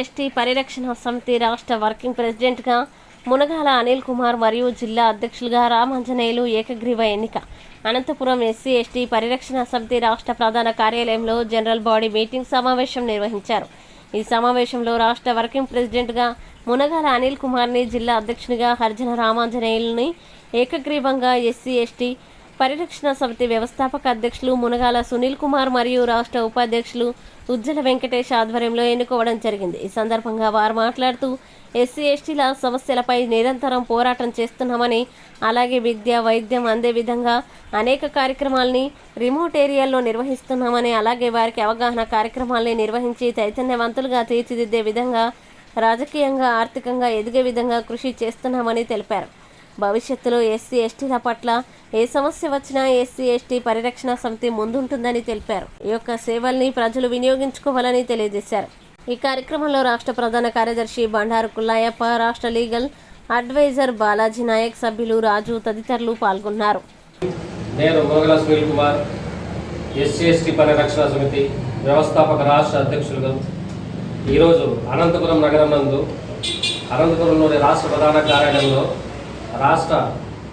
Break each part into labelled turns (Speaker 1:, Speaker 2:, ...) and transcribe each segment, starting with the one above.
Speaker 1: ST పరిరక్షణ సమితి రాష్ట్ర వర్కింగ్ ప్రెసిడెంట్గా మునగాల అనిల్ కుమార్ మరియు జిల్లా అధ్యక్షులుగా రామాంజనేయులు ఏకగ్రీవ ఎన్నిక. అనంతపురం ఎస్సీ ఎస్టీ పరిరక్షణ సమితి రాష్ట్ర ప్రధాన కార్యాలయంలో జనరల్ బాడీ మీటింగ్ సమావేశం నిర్వహించారు. ఈ సమావేశంలో రాష్ట్ర వర్కింగ్ ప్రెసిడెంట్గా మునగాల అనిల్ కుమార్ని జిల్లా అధ్యక్షునిగా హర్జన రామాంజనేయుల్ని ఏకగ్రీవంగా ఎస్సీ ఎస్టీ పరిరక్షణ సమితి వ్యవస్థాపక అధ్యక్షులు మునగాల సునీల్ కుమార్ మరియు రాష్ట్ర ఉపాధ్యక్షులు ఉజ్జల వెంకటేష్ ఆధ్వర్యంలో ఎన్నుకోవడం జరిగింది. ఈ సందర్భంగా వారు మాట్లాడుతూ ఎస్సీ ఎస్టీల సమస్యలపై నిరంతరం పోరాటం చేస్తున్నామని అలాగే విద్య వైద్యం అందే విధంగా అనేక కార్యక్రమాల్ని రిమోట్ ఏరియాల్లో నిర్వహిస్తున్నామని అలాగే వారికి అవగాహన కార్యక్రమాల్ని నిర్వహించి చైతన్యవంతులుగా తీర్చిదిద్దే విధంగా రాజకీయంగా ఆర్థికంగా ఎదిగే విధంగా కృషి చేస్తున్నామని తెలిపారు. భవిష్యత్తులో ఎస్సీ ఎస్టీల పట్ల ఏ సమస్య వచ్చినా ఎస్సీ ఎస్టీ పరిరక్షణ సమితి ముందుంటుందని తెలిపారు. ఈ యొక్క సేవల్ని ప్రజలు వినియోగించుకోవాలని తెలియజేశారు. ఈ కార్యక్రమంలో రాష్ట్ర ప్రధాన కార్యదర్శి బండారు కుల్లాయప్ప రాష్ట్ర లీగల్ అడ్వైజర్ బాలాజీ నాయక్ సభ్యులు రాజు తదితరులు పాల్గొన్నారు.
Speaker 2: నేను మోగల సునీల్ కుమార్ ఎస్సీ ఎస్టీ పరిరక్షణ సమితి వ్యవస్థాపక రాష్ట్ర అధ్యక్షులుగా ఈరోజు అనంతపురం నగరం నందు అనంతపురంలోని రాష్ట్ర ప్రధాన కార్యాలయంలో రాష్ట్ర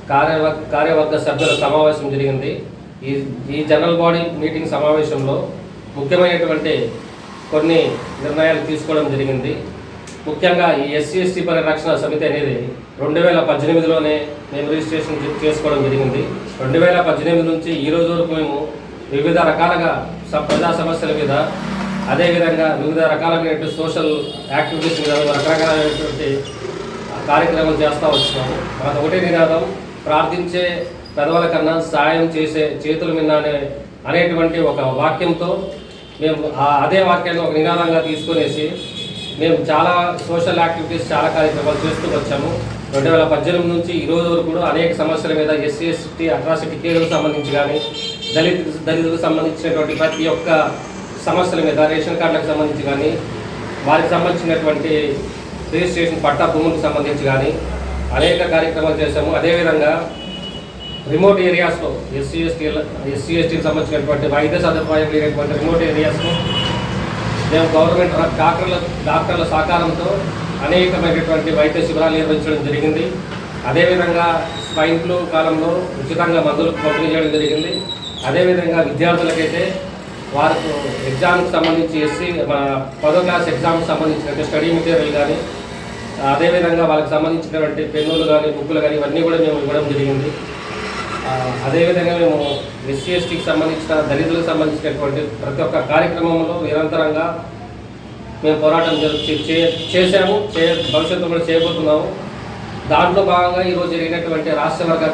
Speaker 2: కార్యవ కార్యవర్గ సభ్యుల సమావేశం జరిగింది. ఈ ఈ జనరల్ బాడీ మీటింగ్ సమావేశంలో ముఖ్యమైనటువంటి కొన్ని నిర్ణయాలు తీసుకోవడం జరిగింది. ముఖ్యంగా ఈ ఎస్సీ ఎస్టీ పరిరక్షణ సమితి అనేది రెండు వేల పద్దెనిమిదిలోనే మేము రిజిస్ట్రేషన్ చేసుకోవడం జరిగింది. రెండు వేల పద్దెనిమిది నుంచి ఈ రోజు వరకు మేము వివిధ రకాలుగా స- ప్రజా సమస్యల మీద అదేవిధంగా వివిధ రకాలైనటువంటి సోషల్ యాక్టివిటీస్ మీద రకరకాలైనటువంటి కార్యక్రమాలు చేస్తూ వచ్చినాము మనకు ఒకటే నినాదం ప్రార్థించే పెదవుల కన్నా సాయం చేసే చేతుల మీద అనేటువంటి ఒక వాక్యంతో మేము అదే వాక్యాన్ని ఒక నినాదంగా తీసుకునేసి మేము చాలా సోషల్ యాక్టివిటీస్ చాలా కార్యక్రమాలు చేస్తూ వచ్చాము. రెండు వేల పద్దెనిమిది నుంచి ఈ రోజు వరకు కూడా అనేక సమస్యల మీద ఎస్సీ ఎస్టీ అట్రాసిటీ కేసులకు సంబంధించి కానీ దళిత దళితులకు సంబంధించినటువంటి ప్రతి ఒక్క సమస్యల మీద రేషన్ కార్డులకు సంబంధించి కానీ వారికి సంబంధించినటువంటి రిజిస్ట్రేషన్ పట్టా భూములకు సంబంధించి కానీ అనేక కార్యక్రమాలు చేశాము. అదేవిధంగా రిమోట్ ఏరియాస్లో ఎస్సీ ఎస్టీ ఎస్సీ ఎస్టీకి సంబంధించినటువంటి వైద్య సదుపాయం లేనటువంటి రిమోట్ ఏరియాస్లో మేము గవర్నమెంట్ డాక్టర్ల డాక్టర్ల సహకారంతో అనేకమైనటువంటి వైద్య శిబిరాలు నిర్వహించడం జరిగింది. అదేవిధంగా స్వైన్ ఫ్లూ కాలంలో ఉచితంగా మందులు పంపిణీ చేయడం జరిగింది. అదేవిధంగా విద్యార్థులకైతే వారికి ఎగ్జామ్కి సంబంధించి ఎస్సీ మన పదో క్లాస్ ఎగ్జామ్కి సంబంధించిన స్టడీ మెటీరియల్ కానీ అదేవిధంగా వాళ్ళకి సంబంధించినటువంటి పెన్నులు కానీ బుక్కులు కానీ ఇవన్నీ కూడా మేము ఇవ్వడం జరిగింది. అదేవిధంగా మేము ఎస్సీ ఎస్టీకి సంబంధించిన దళితులకు సంబంధించినటువంటి ప్రతి ఒక్క కార్యక్రమంలో నిరంతరంగా మేము పోరాటం చే- చేశాము చే భవిష్యత్తులో కూడా చేయబోతున్నాము. దాంట్లో భాగంగా ఈరోజు జరిగినటువంటి రాష్ట్ర వర్గ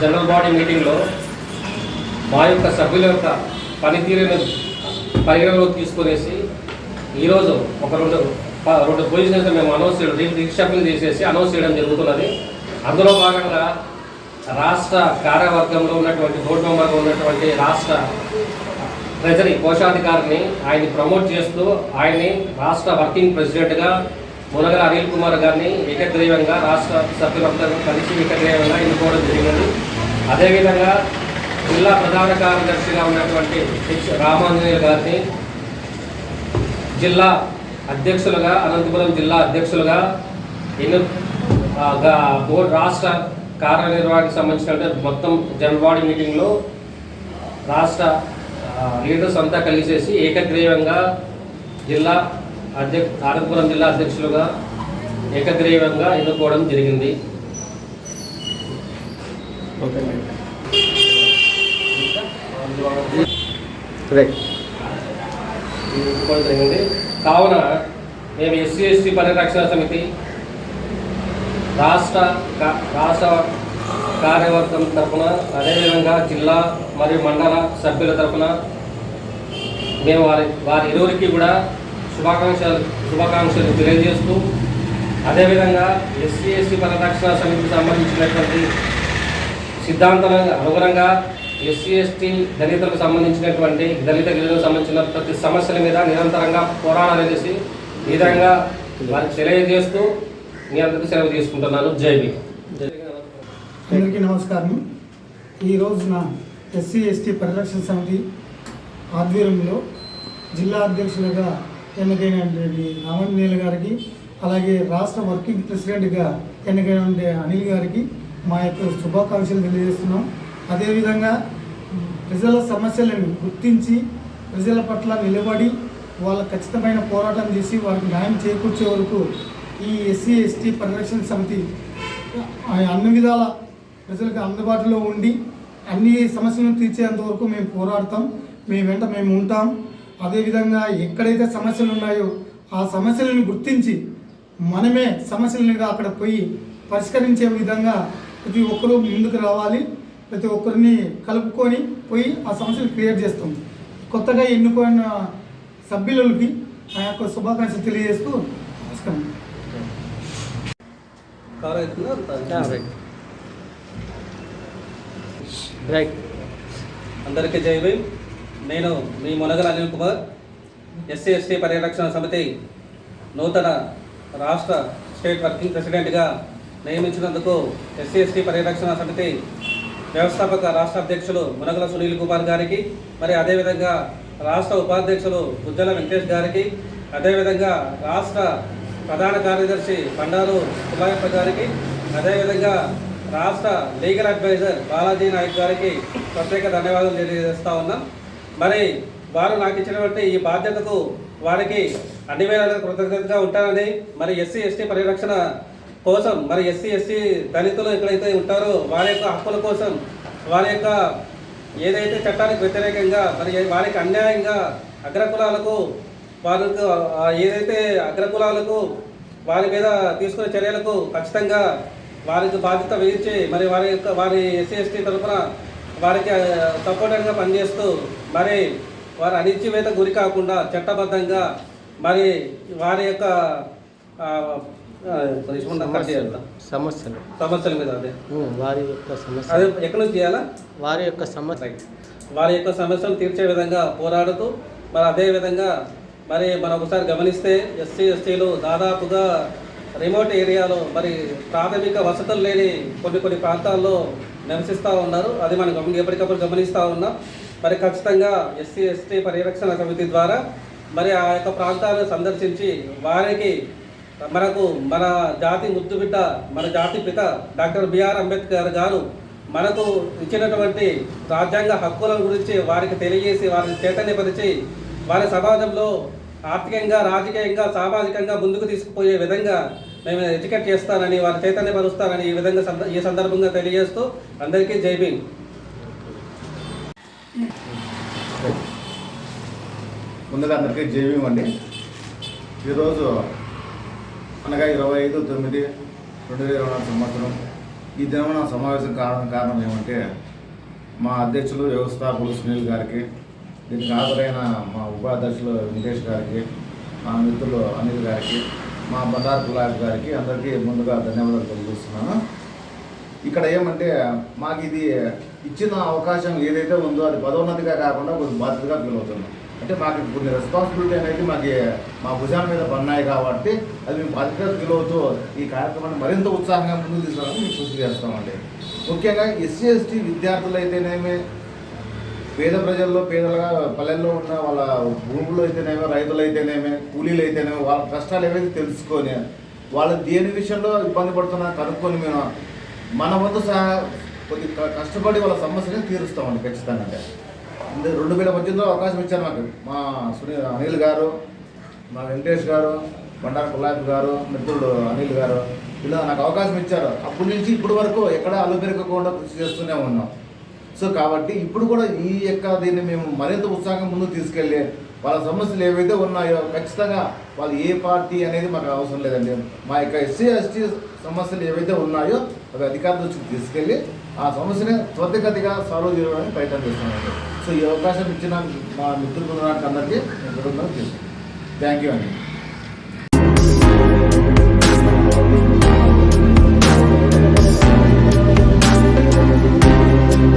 Speaker 2: జనరల్ బాడీ మీటింగ్లో మా యొక్క సభ్యుల యొక్క పనితీరును పరిగణలోకి తీసుకునేసి ఈరోజు ఒకరోజు రెండు ప- రెండు పొజిషన్స్ మేము అనౌన్స్ చేయడం రీ- రీషఫిల్ చేసేసి అనౌన్స్ చేయడం జరుగుతున్నది. అందులో భాగంగా రాష్ట్ర కార్యవర్గంలో ఉన్నటువంటి బోర్డు మెంబర్గా ఉన్నటువంటి రాష్ట్ర ట్రెజరీ కోశాధికారిని ఆయన్ని ప్రమోట్ చేస్తూ ఆయన్ని రాష్ట్ర వర్కింగ్ ప్రెసిడెంట్గా మునగల అనిల్ కుమార్ గారిని ఏకగ్రీవంగా రాష్ట్ర సభ్యులందరూ కలిసి ఏకగ్రీవంగా ఎన్నుకోవడం జరిగింది అదేవిధంగా జిల్లా ప్రధాన కార్యదర్శిగా ఉన్నటువంటి హెచ్ రామాంజనేయులు గారిని జిల్లా అధ్యక్షులుగా అనంతపురం జిల్లా అధ్యక్షులుగా ఎన్ను బోర్డు రాష్ట్ర కార్యనిర్వహణకు సంబంధించిన మొత్తం జనరల్ బాడీ మీటింగ్లో రాష్ట్ర లీడర్స్ అంతా కలిసేసి ఏకగ్రీవంగా జిల్లా అధ్యక్ష అనంతపురం జిల్లా అధ్యక్షులుగా ఏకగ్రీవంగా ఎన్నుకోవడం జరిగింది.
Speaker 3: రైట్
Speaker 2: జరిగింది. కావున మేము ఎస్సీ ఎస్టీ పరిరక్షణ సమితి రాష్ట్ర రాష్ట్ర కార్యవర్గం తరఫున అదేవిధంగా జిల్లా మరియు మండల సభ్యుల తరఫున మేము వారి వారి ఇరువురికి కూడా శుభాకాంక్షలు శుభాకాంక్షలు తెలియజేస్తూ అదేవిధంగా ఎస్సీ ఎస్టీ పరిరక్షణ సమితికి సంబంధించినటువంటి సిద్ధాంతాలకు అనుగుణంగా ఎస్సీ ఎస్టీ దళితులకు సంబంధించినటువంటి దళిత గిరిజనులకు సంబంధించిన ప్రతి సమస్యల మీద నిరంతరంగా పోరాడాలనేసి ఈ విధంగా వారికి తెలియజేస్తూ మీ అందరికీ సెలవు తీసుకుంటున్నాను. జై భీమ్.
Speaker 4: అందరికీ నమస్కారం. ఈ రోజున ఎస్సీ ఎస్టీ పరిరక్షణ సమితి ఆధ్వర్యంలో జిల్లా అధ్యక్షులుగా ఎన్నికైనటువంటి రామంజనేయులు గారికి అలాగే రాష్ట్ర వర్కింగ్ ప్రెసిడెంట్గా ఎన్నికైన అనిల్ గారికి మా యొక్క శుభాకాంక్షలు తెలియజేస్తున్నాం. అదేవిధంగా ప్రజల సమస్యలను గుర్తించి ప్రజల పట్ల నిలబడి వాళ్ళ ఖచ్చితమైన పోరాటం చేసి వారికి న్యాయం చేకూర్చే వరకు ఈ ఎస్సీ ఎస్టీ పరిరక్షణ సమితి ఆ అన్ని విధాల ప్రజలకు అందుబాటులో ఉండి అన్ని సమస్యలను తీర్చేంత వరకు మేము పోరాడతాం. మేము వెంట మేము ఉంటాం. అదేవిధంగా ఎక్కడైతే సమస్యలు ఉన్నాయో ఆ సమస్యలను గుర్తించి మనమే సమస్యలను అక్కడ పోయి పరిష్కరించే విధంగా ప్రతి ఒక్కరూ ముందుకు రావాలి. ప్రతి ఒక్కరిని కలుపుకొని పోయి ఆ సమస్యలు క్రియేట్ చేస్తాం. కొత్తగా ఎన్నుకోయిన సభ్యులకి ఆ యొక్క శుభాకాంక్షలు తెలియజేస్తూ నమస్కారం.
Speaker 2: రైట్.
Speaker 3: అందరికీ జై భీమ్. నేను మీ మునగల అనిల్ కుమార్ ఎస్సీ ఎస్టీ పరిరక్షణ సమితి నూతన రాష్ట్ర స్టేట్ వర్కింగ్ ప్రెసిడెంట్గా నియమించినందుకు ఎస్సీ ఎస్టీ పరిరక్షణ సమితి వ్యవస్థాపక రాష్ట్ర అధ్యక్షులు మునగల సునీల్ కుమార్ గారికి మరి అదేవిధంగా రాష్ట్ర ఉపాధ్యక్షులు బుజ్జల వెంకటేష్ గారికి అదేవిధంగా రాష్ట్ర ప్రధాన కార్యదర్శి బండారు కులాయప్ప గారికి అదేవిధంగా రాష్ట్ర లీగల్ అడ్వైజర్ బాలాజీ నాయక్ గారికి ప్రత్యేక ధన్యవాదాలు తెలియజేస్తా ఉన్నాం. మరి వారు నాకు ఇచ్చినటువంటి ఈ బాధ్యతకు వారికి అన్ని వేళ కృతజ్ఞతగా ఉంటానని మరి ఎస్సీ ఎస్టీ పరిరక్షణ కోసం మరి ఎస్సీ ఎస్సీ దళితులు ఎక్కడైతే ఉంటారో వారి యొక్క హక్కుల కోసం వారి యొక్క ఏదైతే చట్టానికి వ్యతిరేకంగా మరి వారికి అన్యాయంగా అగ్రకులాలకు వారికి ఏదైతే అగ్రకులాలకు వారి మీద తీసుకునే చర్యలకు ఖచ్చితంగా వారికి బాధ్యత వహించి మరి వారి యొక్క వారి ఎస్సీ ఎస్టీ తరఫున వారికి సపోర్టర్గా పనిచేస్తూ మరి వారి అనిశ్చివేత గురి కాకుండా చట్టబద్ధంగా మరి వారి యొక్క
Speaker 5: సమస్యలు.
Speaker 3: సమస్యల మీద అదే.
Speaker 5: వారి యొక్క సమస్య.
Speaker 3: అదే ఎక్కడి నుంచి చేయాలా?
Speaker 5: వారి యొక్క సమస్య.
Speaker 3: వారి యొక్క సమస్యలు తీర్చే విధంగా పోరాడుతూ మరి అదే విధంగా మరి మనం ఒకసారి గమనిస్తే ఎస్సీ ఎస్టీలు దాదాపుగా రిమోట్ ఏరియాలో మరి ప్రాథమిక వసతులు లేని కొన్ని కొన్ని ప్రాంతాల్లో నివసిస్తూ ఉన్నారు. అది మనం ఎప్పటికప్పుడు గమనిస్తూ ఉన్నాం. మరి ఖచ్చితంగా ఎస్సీ ఎస్టీ పరిరక్షణ సమితి ద్వారా మరి ఆ యొక్క ప్రాంతాలను సందర్శించి వారికి మనకు మన జాతి ముద్దుబిడ్డ మన జాతి పిత డాక్టర్ బిఆర్ అంబేద్కర్ గారు మనకు ఇచ్చినటువంటి రాజ్యాంగ హక్కుల గురించి వారికి తెలియజేసి వారిని చైతన్యపరిచి వారి సమాజంలో ఆర్థికంగా రాజకీయంగా సామాజికంగా ముందుకు తీసుకుపోయే విధంగా మేము ఎడ్యుకేట్ చేస్తానని వారి చైతన్యపరుస్తానని ఈ విధంగా ఈ సందర్భంగా తెలియజేస్తూ అందరికీ జై భీమ్.
Speaker 6: ముందుగా అందరికీ జేబీ అండి. ఈరోజు అనగా ఇరవై ఐదు తొమ్మిది రెండు వేల ఇరవై నాలుగు సంవత్సరం. ఈ దినమున సమావేశం కారణం కారణం ఏమంటే మా అధ్యక్షులు వ్యవస్థాపకులు సునీల్ గారికి దీనికి హాజరైన మా ఉపాధ్యక్షులు వెంకటేష్ గారికి మా మిత్రులు అనిల్ గారికి మా బండారు కులాబ్ గారికి అందరికీ ముందుగా ధన్యవాదాలు తెలియజేస్తున్నాను. ఇక్కడ ఏమంటే మాకు ఇది ఇచ్చిన అవకాశం ఏదైతే ఉందో అది పదోన్నతిగా కాకుండా కొంచెం బాధ్యతగా ఫీల్ అవుతున్నాం. అంటే మాకు కొన్ని రెస్పాన్సిబిలిటీ అనేది మాకు మా భుజాల మీద పన్నాయి కాబట్టి అది మేము బాధ్యత ఫీల్ ఈ కార్యక్రమాన్ని మరింత ఉత్సాహంగా ముందుకు తీసుకురావడానికి మేము కృషి చేస్తామండి. ముఖ్యంగా ఎస్సీ ఎస్టీ విద్యార్థులు అయితేనేమి పేద ప్రజల్లో పేదలుగా పల్లెల్లో ఉన్న వాళ్ళ భూములు అయితేనేమి రైతులు అయితేనేమి కూలీలు అయితేనేమి వాళ్ళ కష్టాలు ఏవైతే తెలుసుకొని వాళ్ళు దేని విషయంలో ఇబ్బంది పడుతున్నా కనుక్కొని మేము మన వంతు సహా కొద్ది కష్టపడి వాళ్ళ సమస్యని తీరుస్తామండి ఖచ్చితంగా. అంటే రెండు వేల పద్దెనిమిదిలో అవకాశం ఇచ్చారు మాకు. మా సునీల్ అనిల్ గారు మా వెంకటేష్ గారు బండారు కులాబ్ గారు మిత్రుడు అనిల్ గారు ఇలా నాకు అవకాశం ఇచ్చారు. అప్పటి నుంచి ఇప్పటి వరకు ఎక్కడ అలుపెరగకుండా కృషి చేస్తూనే ఉన్నాం. సో కాబట్టి ఇప్పుడు కూడా ఈ యొక్క దీన్ని మేము మరింత ఉత్సాహం ముందుకు తీసుకెళ్ళి వాళ్ళ సమస్యలు ఏవైతే ఉన్నాయో ఖచ్చితంగా వాళ్ళు ఏ పార్టీ అనేది మాకు అవసరం లేదండి. మా యొక్క ఎస్సీ ఎస్టీ సమస్యలు ఏవైతే ఉన్నాయో అవి అధికారుల దృష్టికి తీసుకెళ్ళి ఆ సమస్యని త్వరితగతిగా సాల్వ్ చేయడానికి ప్రయత్నం చేస్తున్నాం. సో ఈ అవకాశం ఇచ్చిన మా మిత్రులు అందరికీ థ్యాంక్ యూ అండి.